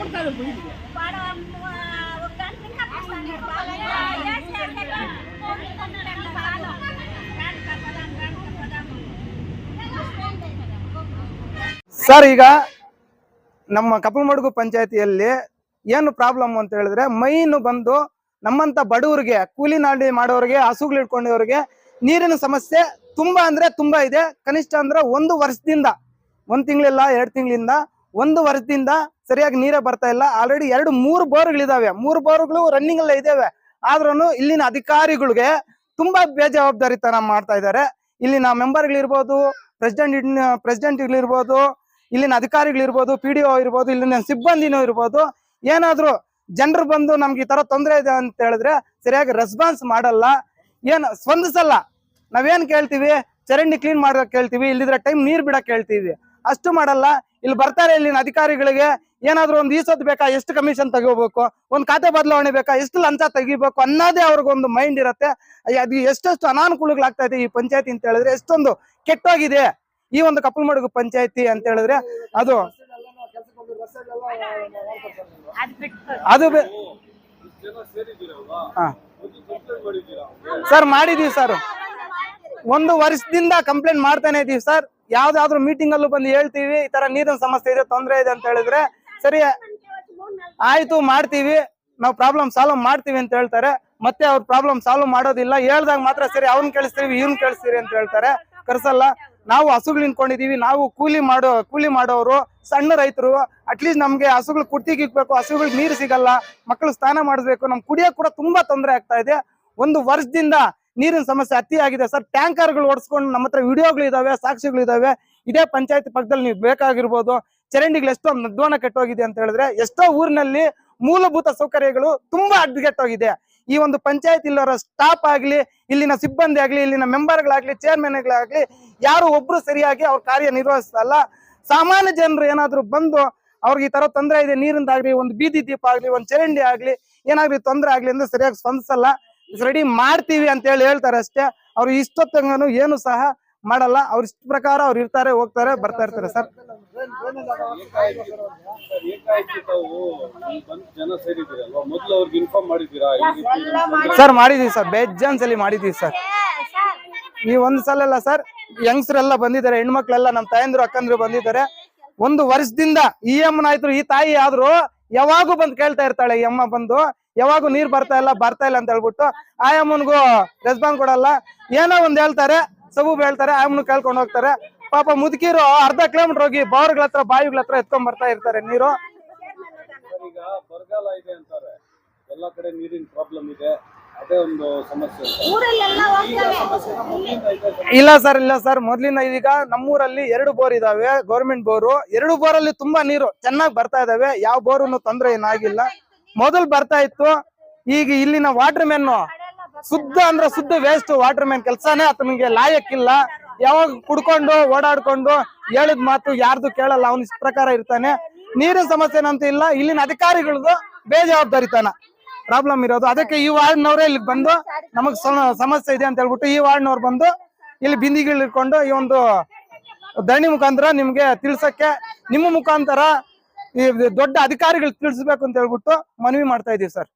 Sir, ಈಗ ನಮ್ಮ ಕಪ್ಪಮಡುಗು ಪಂಚಾಯತಿಯಲ್ಲಿ ಏನು ಪ್ರಾಬ್ಲಮ್ ಅಂತ ಹೇಳಿದ್ರೆ, ಮೈನು ಬಂದು ನಮ್ಮಂತ ಬಡವರಿಗೆ ಕೂಲಿ ನಾಡಿ ಮಾಡೋರಿಗೆ, ಹಸುಗಳು ಇಟ್ಕೊಂಡವ್ರಿಗೆ ನೀರಿನ ಸಮಸ್ಯೆ ತುಂಬಾ ಅಂದ್ರೆ ತುಂಬಾ ಇದೆ. ಕನಿಷ್ಠ ಅಂದ್ರೆ ಒಂದು ವರ್ಷದಿಂದ, ಒಂದ್ ತಿಂಗಳಿಲ್ಲ, ಎರಡು ತಿಂಗಳಿಂದ, ಒಂದು ವರ್ಷದಿಂದ ಸರಿಯಾಗಿ ನೀರೇ ಬರ್ತಾ ಇಲ್ಲ. ಆಲ್ರೆಡಿ ಎರಡು, ಮೂರು ಬೋರ್ಗಳಿದಾವೆ. ಮೂರು ಬೋರ್ಗಳು ರನ್ನಿಂಗ್ ಅಲ್ಲೇ ಇದಾವೆ. ಆದ್ರೂ ಇಲ್ಲಿನ ಅಧಿಕಾರಿಗಳಿಗೆ ತುಂಬಾ ಬೇಜವಾಬ್ದಾರಿತನ ಮಾಡ್ತಾ ಇದ್ದಾರೆ. ಇಲ್ಲಿನ ಮೆಂಬರ್ಗಳಿರ್ಬೋದು ಪ್ರೆಸಿಡೆಂಟ್ ಪ್ರೆಸಿಡೆಂಟ್ಗಳಿರ್ಬೋದು ಇಲ್ಲಿನ ಅಧಿಕಾರಿಗಳಿರ್ಬೋದು ಪಿ ಡಿ ಇರ್ಬೋದು, ಇಲ್ಲಿನ ಸಿಬ್ಬಂದಿನೂ ಇರ್ಬೋದು. ಏನಾದ್ರು ಜನರು ಬಂದು ನಮ್ಗೆ ಈ ತರ ತೊಂದರೆ ಇದೆ ಅಂತ ಹೇಳಿದ್ರೆ ಸರಿಯಾಗಿ ರೆಸ್ಪಾನ್ಸ್ ಮಾಡಲ್ಲ. ಏನ್ ಸ್ಪಂದಿಸಲ್ಲ. ನಾವೇನ್ ಕೇಳ್ತೀವಿ? ಚರಂಡಿ ಕ್ಲೀನ್ ಮಾಡಕ್ ಕೇಳ್ತೀವಿ. ಇಲ್ಲಿದ್ರೆ ಟೈಮ್ ನೀರ್ ಬಿಡಕ್ ಕೇಳ್ತೀವಿ. ಅಷ್ಟು ಮಾಡಲ್ಲ. ಇಲ್ಲಿ ಬರ್ತಾರೆ ಇಲ್ಲಿನ ಅಧಿಕಾರಿಗಳಿಗೆ, ಏನಾದ್ರು ಒಂದು ಈಸದ್ ಬೇಕಾ, ಎಷ್ಟು ಕಮಿಷನ್ ತಗೋಬೇಕು, ಒಂದು ಖಾತೆ ಬದಲಾವಣೆ ಬೇಕಾ, ಎಷ್ಟು ಲಂಚ ತೆಗಿಬೇಕು ಅನ್ನೋದೇ ಅವ್ರಿಗೊಂದು ಮೈಂಡ್ ಇರುತ್ತೆ. ಅದು ಎಷ್ಟೆಷ್ಟು ಅನಾನುಕೂಲಗಳಾಗ್ತಾ ಇದೆ ಈ ಪಂಚಾಯತಿ ಅಂತ ಹೇಳಿದ್ರೆ, ಎಷ್ಟೊಂದು ಕೆಟ್ಟೋಗಿದೆ ಈ ಒಂದು ಕಪ್ಪಲಮಡುಗು ಪಂಚಾಯತಿ ಅಂತ ಹೇಳಿದ್ರೆ, ಅದು ಅದು. ಸರ್ ಮಾಡಿದೀವಿ ಸರ್. ಒಂದು ವರ್ಷದಿಂದ ಕಂಪ್ಲೇಂಟ್ ಮಾಡ್ತಾನೆ ಇದೀವಿ ಸರ್. ಯಾವ್ದಾದ್ರು ಮೀಟಿಂಗ್ ಅಲ್ಲೂ ಬಂದು ಹೇಳ್ತೀವಿ, ಈ ತರ ನೀರಿನ ಸಮಸ್ಯೆ ಇದೆ, ತೊಂದರೆ ಇದೆ ಅಂತ ಹೇಳಿದ್ರೆ ಸರಿ, ಆಯ್ತು ಮಾಡ್ತೀವಿ, ನಾವು ಪ್ರಾಬ್ಲಮ್ ಸಾಲ್ವ್ ಮಾಡ್ತೀವಿ ಅಂತ ಹೇಳ್ತಾರೆ. ಮತ್ತೆ ಅವ್ರ ಪ್ರಾಬ್ಲಮ್ ಸಾಲ್ವ್ ಮಾಡೋದಿಲ್ಲ, ಹೇಳ್ದಾಗ ಮಾತ್ರ ಸರಿ, ಅವ್ನ್ ಕೇಳಿಸ್ತೀವಿ, ಇವ್ನ್ ಕೇಳಿಸ್ತೀರಿ ಅಂತ ಹೇಳ್ತಾರೆ. ಕರ್ಸಲ್ಲ, ನಾವು ಹಸುಗಳು ನಿಂತ್ಕೊಂಡಿದೀವಿ, ನಾವು ಕೂಲಿ ಮಾಡೋ, ಕೂಲಿ ಮಾಡೋರು, ಸಣ್ಣ ರೈತರು ಅಟ್ಲೀಸ್ಟ್ ನಮ್ಗೆ ಹಸುಗಳು ಕುರ್ತಿಗೆ ಇಕ್ಬೇಕು ಹಸುಗಳಿಗೆ ನೀರು ಸಿಗಲ್ಲ ಮಕ್ಕಳು ಸ್ನಾನ ಮಾಡಿಸ್ಬೇಕು ನಮ್ ಕುಡಿಯೋಕ್ ಕೂಡ ತುಂಬಾ ತೊಂದರೆ ಆಗ್ತಾ ಇದೆ. ಒಂದು ವರ್ಷದಿಂದ ನೀರಿನ ಸಮಸ್ಯೆ ಅತಿ ಆಗಿದೆ ಸರ್. ಟ್ಯಾಂಕರ್ಗಳು ಓಡಿಸ್ಕೊಂಡು ನಮ್ಮ ಹತ್ರ ವಿಡಿಯೋಗಳು ಇದಾವೆ, ಸಾಕ್ಷಿಗಳು ಇದಾವೆ. ಇದೇ ಪಂಚಾಯತ್ ಪಕ್ಕದಲ್ಲಿ ನೀವು ಬೇಕಾಗಿರ್ಬೋದು. ಚರಂಡಿಗಳು ಎಷ್ಟೋ ನದ್ವಾನ ಕೆಟ್ಟೋಗಿದೆ ಅಂತ ಹೇಳಿದ್ರೆ ಎಷ್ಟೋ ಊರಿನಲ್ಲಿ ಮೂಲಭೂತ ಸೌಕರ್ಯಗಳು ತುಂಬಾ ಅಡ್ಗೆಟ್ಟೋಗಿದೆ ಈ ಒಂದು ಪಂಚಾಯತ್ ಇಲ್ಲರ ಸ್ಟಾಫ್ ಆಗ್ಲಿ, ಇಲ್ಲಿನ ಸಿಬ್ಬಂದಿ ಆಗ್ಲಿ, ಇಲ್ಲಿನ ಮೆಂಬರ್ಗಳಾಗ್ಲಿ ಚೇರ್ಮನ್ಗಳಾಗ್ಲಿ ಯಾರು ಒಬ್ರು ಸರಿಯಾಗಿ ಅವ್ರ ಕಾರ್ಯ ನಿರ್ವಹಿಸಲ್ಲ ಸಾಮಾನ್ಯ ಜನರು ಏನಾದ್ರು ಬಂದು ಅವ್ರಿಗೆ ಈ ತರ ತೊಂದರೆ ಇದೆ, ನೀರಿಂದಾಗ್ಲಿ, ಒಂದು ಬೀದಿ ದೀಪ ಆಗ್ಲಿ, ಒಂದು ಚರಂಡಿ ಆಗ್ಲಿ, ಏನಾಗ್ಲಿ ತೊಂದರೆ ಆಗ್ಲಿ ಅಂದ್ರೆ ಸರಿಯಾಗಿ ಸ್ಪಂದಿಸಲ್ಲ. ರೆಡಿ ಮಾಡ್ತೀವಿ ಅಂತ ಹೇಳಿ ಹೇಳ್ತಾರೆ ಅಷ್ಟೇ. ಅವ್ರು ಇಷ್ಟೊತ್ತಂಗನು ಏನು ಸಹ ಮಾಡಲ್ಲ. ಅವ್ರ ಇಷ್ಟ ಪ್ರಕಾರ ಅವ್ರು ಇರ್ತಾರೆ, ಹೋಗ್ತಾರೆ, ಬರ್ತಾ ಇರ್ತಾರೆ ಸರ್. ಸರ್, ಮಾಡಿದೀವಿ ಸರ್. ಬೇಜಾನ್ ಸಲ ಮಾಡಿದೀವಿ ಸರ್. ಈ ಒಂದ್ ಸಲ ಅಲ್ಲ ಸರ್ ಯಂಗ್ಸ್ರೆಲ್ಲ ಬಂದಿದ್ದಾರೆ, ಹೆಣ್ಮಕ್ಳೆಲ್ಲ ನಮ್ಮ ತಾಯಂದ್ರು, ಅಕ್ಕಂದ್ರು ಬಂದಿದ್ದಾರೆ. ಒಂದು ವರ್ಷದಿಂದ ಈ ಅಮ್ಮನಾಯ್ತು ಈ ತಾಯಿ ಆದ್ರೂ ಯಾವಾಗೂ ಬಂದು ಕೇಳ್ತಾ ಇರ್ತಾಳೆ, ಈ ಅಮ್ಮ ಬಂದು. ಯಾವಾಗೂ ನೀರ್ ಬರ್ತಾ ಇಲ್ಲ ಬರ್ತಾ ಇಲ್ಲ ಅಂತ ಹೇಳ್ಬಿಟ್ಟು ಆಯಮ್ಮನ್ಗೂ ಅಮ್ಮನ್ಗೂ ರೆಸ್ಪಾನ್ಸ್ ಕೊಡಲ್ಲ. ಏನೋ ಒಂದ್ ಹೇಳ್ತಾರೆ ಸಬೂಬ್ ಹೇಳ್ತಾರೆ ಆ ಅಮ್ಮನ ಕೇಳ್ಕೊಂಡು ಹೋಗ್ತಾರೆ. ಪಾಪ ಮುದುಕಿರು ಅರ್ಧ ಕಿಲೋಮೀಟರ್ ಹೋಗಿ ಬೋರ್ಗಳ ಹತ್ರ ಬಾಯಿಗಳ ಹತ್ರ ಎತ್ಕೊಂಡ್ ಬರ್ತಾ ಇರ್ತಾರೆ ನೀರು. ಈಗ ಬರಗಾಲ ಇದೆ ಅಂತಾರೆ. ಎಲ್ಲ ಕಡೆ ನೀರಿನ ಪ್ರಾಬ್ಲಮ್ ಇದೆ. ಅದೇ ಒಂದು ಸಮಸ್ಯೆ ಅಂತ. ಈಗ ಸಮಸ್ಯೆ ಮೊದಲಿಂದ ಇದೆ ಸರ್. ಇಲ್ಲ ಸರ್ ಇಲ್ಲ ಸರ್. ಮೊದ್ಲಿನ ಈಗ ನಮ್ಮೂರಲ್ಲಿ ಎರಡು ಬೋರ್ ಇದಾವೆ ಗೌರ್ಮೆಂಟ್ ಬೋರು. ಎರಡು ಬೋರ್ ಅಲ್ಲಿ ತುಂಬಾ ನೀರು ಚೆನ್ನಾಗಿ ಬರ್ತಾ ಇದಾವೆ. ಯಾವ ಬೋರು ತೊಂದ್ರೆ ಏನಾಗಿಲ್ಲ. ಮೊದಲು ಬರ್ತಾ ಇತ್ತು. ಈಗ ಇಲ್ಲಿನ ವಾಟರ್ ಮ್ಯಾನ್ ಶುದ್ಧ ಅಂದ್ರೆ ಶುದ್ಧ ವೇಸ್ಟ್ ವಾಟರ್ ಮ್ಯಾನ್ ಕೆಲಸನೇ ಆತನಿಗೆ ಲಾಯಕ್ಕಿಲ್ಲ. ಯಾವಾಗ ಕುಡ್ಕೊಂಡು, ಓಡಾಡ್ಕೊಂಡು ಹೇಳಿದ ಮಾತು ಯಾರ್ದು ಕೇಳಲ್ಲ, ಅವನ ಇಷ್ಟ ಪ್ರಕಾರ ಇರ್ತಾನೆ. ನೀರಿನ ಸಮಸ್ಯೆ ಅಂತ ಇಲ್ಲ, ಇಲ್ಲಿನ ಅಧಿಕಾರಿಗಳದು ಬೇಜವಾಬ್ದಾರಿತನ. ಪ್ರಾಬ್ಲಮ್ ಇರೋದು. ಅದಕ್ಕೆ ಈ ವಾರ್ಡ್ನವರೇ ಇಲ್ಲಿ ಬಂದು ನಮಗ್ ಸಮ- ಸಮಸ್ಯೆ ಇದೆ ಅಂತ ಹೇಳ್ಬಿಟ್ಟು ಈ ವಾರ್ಡ್ನವ್ರು ಬಂದು ಇಲ್ಲಿ ಬಿಂದಿಗಳು ಇಟ್ಕೊಂಡು ಈ ಒಂದು ಧರಣಿ ಮುಖಾಂತರ ನಿಮ್ಗೆ ತಿಳ್ಸಕ್ಕೆ, ನಿಮ್ಮ ಮುಖಾಂತರ ಈ ದೊಡ್ಡ ಅಧಿಕಾರಿಗಳು ತಿಳಿಸ್ಬೇಕು ಅಂತ ಹೇಳ್ಬಿಟ್ಟು ಮನವಿ ಮಾಡ್ತಾ ಇದೀವಿ ಸರ್.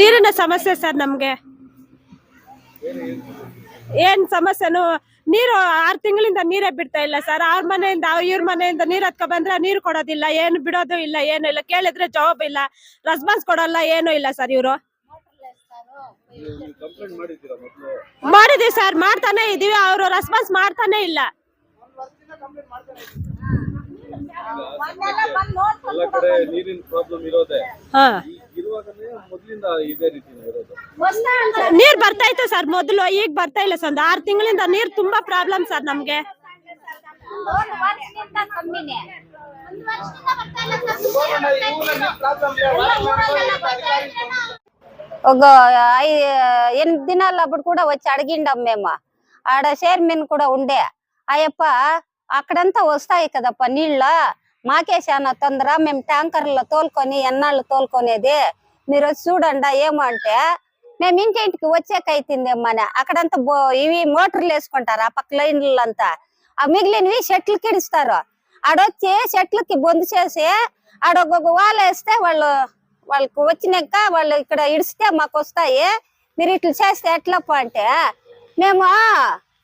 ನೀರಿನ ಸಮಸ್ಯೆ ಸರ್ ನಮ್ಗೆ. ಏನ್ ಸಮಸ್ಯೆನು ನೀರು ಆರ್ ತಿಂಗಳಿಂದ ನೀರೇ ಬಿಡ್ತಾ ಇಲ್ಲ ಸರ್. ಅವ್ರ ಮನೆಯಿಂದ ಇವ್ರ ಮನೆಯಿಂದ ನೀರ್ ಹತ್ಕೊ ಬಂದ್ರೆ ನೀರು ಕೊಡೋದಿಲ್ಲ ಏನು ಬಿಡೋದು ಇಲ್ಲ ಏನು ಇಲ್ಲ. ಕೇಳಿದ್ರೆ ಜವಾಬ್ ಇಲ್ಲ ರೆಸ್ಪಾನ್ಸ್ ಕೊಡಲ್ಲ ಏನು ಇಲ್ಲ ಸರ್ ಇವರು. ಮಾಡಿದೀವಿ ಸರ್ ಮಾಡ್ತಾನೆ ಇದೀವಿ ಅವರು ರೆಸ್ಪಾನ್ಸ್ ಮಾಡ್ತಾನೆ ಇಲ್ಲ. ಎಲ್ಲ ಕಡೆ ನೀರಿನ ಪ್ರಾಬ್ಲಮ್ ಇರೋದೇ ಹಾ ಈಗ ಇರುವಾಗನೇ ಮೊದಲಿಂದ ಇದೇ ರೀತಿನೇ ಇರೋದು ನೀರ್ ಬರ್ತಾ ಇತ್ತು ಸರ್ ಮೊದಲು ಈಗ ಬರ್ತಾ ಇಲ್ಲ ಸರ್ ಒಂದು ಆರ್ ತಿಂಗಳಿಂದ ನೀರ್ ತುಂಬಾ ಪ್ರಾಬ್ಲಮ್ ಸರ್ ನಮ್ಗೆ ఒక ఐ- ఎనిమిది దినాలు అప్పుడు కూడా వచ్చి అడిగిండాం మేము ఆడ చైర్మన్ కూడా ఉండే అయ్యప్ప అక్కడంతా వస్తాయి కదప్ప నీళ్ళ. మాకే చాలా తొందర మేము ట్యాంకర్లో తోలుకొని ఎన్నాళ్ళు తోలుకొనేది? మీరు వచ్చి చూడండి ఏమో అంటే మేము ఇంటింటికి వచ్చేకైతుందేమని అక్కడంతా బో- ఇవి మోటార్లు వేసుకుంటారు ఆ పక్క లైన్లంతా ఆ మిగిలినవి షెట్లు కిడుస్తారు. ఆడొచ్చి చెట్లకి బొందు చేసి ఆడొక వాళ్ళ వేస్తే వాళ్ళు వాళ్ళకి వచ్చినాక వాళ్ళు ఇక్కడ ఇడిస్తే మాకు వస్తాయి మీరు ఇట్లా చేస్తే ఎట్లప్ప అంటే మేము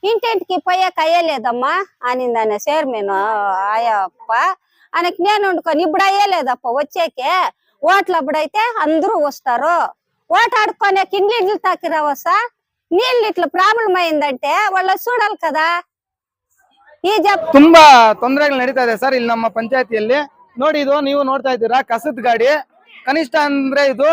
ఇంటింటికి పోయాక అయ్యలేదమ్మా అనిందనే చైర్మన్ ఆయప్ప ఆయనకి నేను వండుకొని ఇప్పుడు అయ్యలేదప్ప వచ్చేకే ఓట్లు అప్పుడైతే అందరూ వస్తారు ఓటు ఆడుకునే కిండ్లు తాకిరావా సార్ నీళ్ళు ఇట్లా ప్రాబ్లం అయిందంటే వాళ్ళు చూడాలి కదా ಈ ಜಪ್ ತುಂಬಾ ತೊಂದರೆಗಳು ನಡೀತಾ ಇದೆ ಸರ್ ಇಲ್ಲಿ ನಮ್ಮ ಪಂಚಾಯತಿಯಲ್ಲಿ ನೋಡಿ ಇದು ನೀವು ನೋಡ್ತಾ ಇದ್ದೀರಾ ಕಸದ ಗಾಡಿ ಕನಿಷ್ಠ ಅಂದ್ರೆ ಇದು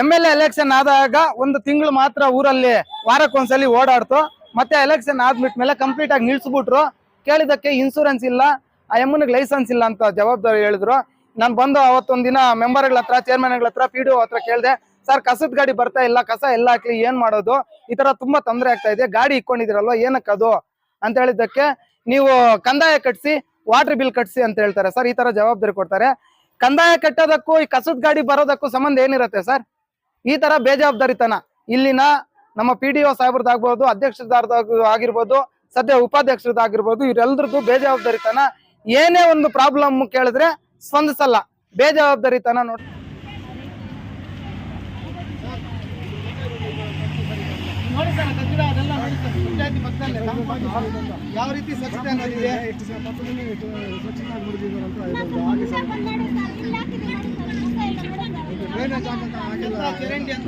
ಎಂ ಎಲ್ ಎಲೆಕ್ಷನ್ ಆದಾಗ ಒಂದು ತಿಂಗಳು ಮಾತ್ರ ಊರಲ್ಲಿ ವಾರಕ್ಕೊಂದ್ಸಲಿ ಓಡಾಡ್ತು ಮತ್ತೆ ಎಲೆಕ್ಷನ್ ಆದ್ಬಿಟ್ಮೇಲೆ ಕಂಪ್ಲೀಟ್ ಆಗಿ ನಿಲ್ಸ್ಬಿಟ್ರು. ಕೇಳಿದಕ್ಕೆ ಇನ್ಸೂರೆನ್ಸ್ ಇಲ್ಲ, ಆ ಎಮ್ಮನಿಗೆ ಲೈಸೆನ್ಸ್ ಇಲ್ಲ ಅಂತ ಜವಾಬ್ದಾರಿ ಹೇಳಿದ್ರು. ನಾನು ಬಂದು ಅವತ್ತೊಂದ್ ದಿನ ಮೆಂಬರ್ಗಳ ಹತ್ರ ಚೇರ್ಮನ್ಗಳ ಹತ್ರ ಪಿ ಡಿ ಹತ್ರ ಕೇಳಿದೆ, ಸರ್, ಕಸದ ಗಾಡಿ ಬರ್ತಾ ಇಲ್ಲ, ಕಸ ಎಲ್ಲ ಹಾಕ್ಲಿ, ಏನ್ ಮಾಡೋದು? ಈ ತರ ತುಂಬಾ ತೊಂದರೆ ಆಗ್ತಾ ಇದೆ, ಗಾಡಿ ಇಕ್ಕೊಂಡಿದಿರಲ್ವ ಏನಕ್ಕೆ ಅದು? ಅಂತ ಹೇಳಿದ್ದಕ್ಕೆ, ನೀವು ಕಂದಾಯ ಕಟ್ಸಿ ವಾಟರ್ ಬಿಲ್ ಕಟ್ಸಿ ಅಂತ ಹೇಳ್ತಾರೆ, ಸರ್, ಈ ತರ ಜವಾಬ್ದಾರಿ ಕೊಡ್ತಾರೆ. ಕಂದಾಯ ಕಟ್ಟೋದಕ್ಕೂ ಈ ಕಸದ ಗಾಡಿ ಬರೋದಕ್ಕೂ ಸಂಬಂಧ ಏನಿರುತ್ತೆ, ಸರ್? ಈ ತರ ಬೇಜವಾಬ್ದಾರಿತನ. ಇಲ್ಲಿನ ನಮ್ಮ ಪಿ ಡಿ ಒ ಸಾಹೇಬ್ರದ್ದಾಗ್ಬೋದು ಅಧ್ಯಕ್ಷರದಾಗ ಆಗಿರ್ಬೋದು ಸದ್ಯ ಉಪಾಧ್ಯಕ್ಷರದ್ದಾಗಿರ್ಬೋದು ಇವರೆಲ್ಲರದ್ದು ಬೇಜವಾಬ್ದಾರಿತನ ಏನೇ ಒಂದು ಪ್ರಾಬ್ಲಮ್ ಕೇಳಿದ್ರೆ ಸ್ಪಂದಿಸಲ್ಲ. ಬೇಜವಾಬ್ದಾರಿತನ ನೋಡಿ ನೋಡಿ ಸರ್ ಕಚಡ ಅದೆಲ್ಲ ನೋಡಿ ಸರ್ ಪಂಚಾಯತಿ ಪಕ್ಕದಲ್ಲೇ ಯಾವ ರೀತಿ ಸ್ವಚ್ಛತೆ ಅನ್ನೋದಿದೆ ಚರಂಡಿ ಅಂತ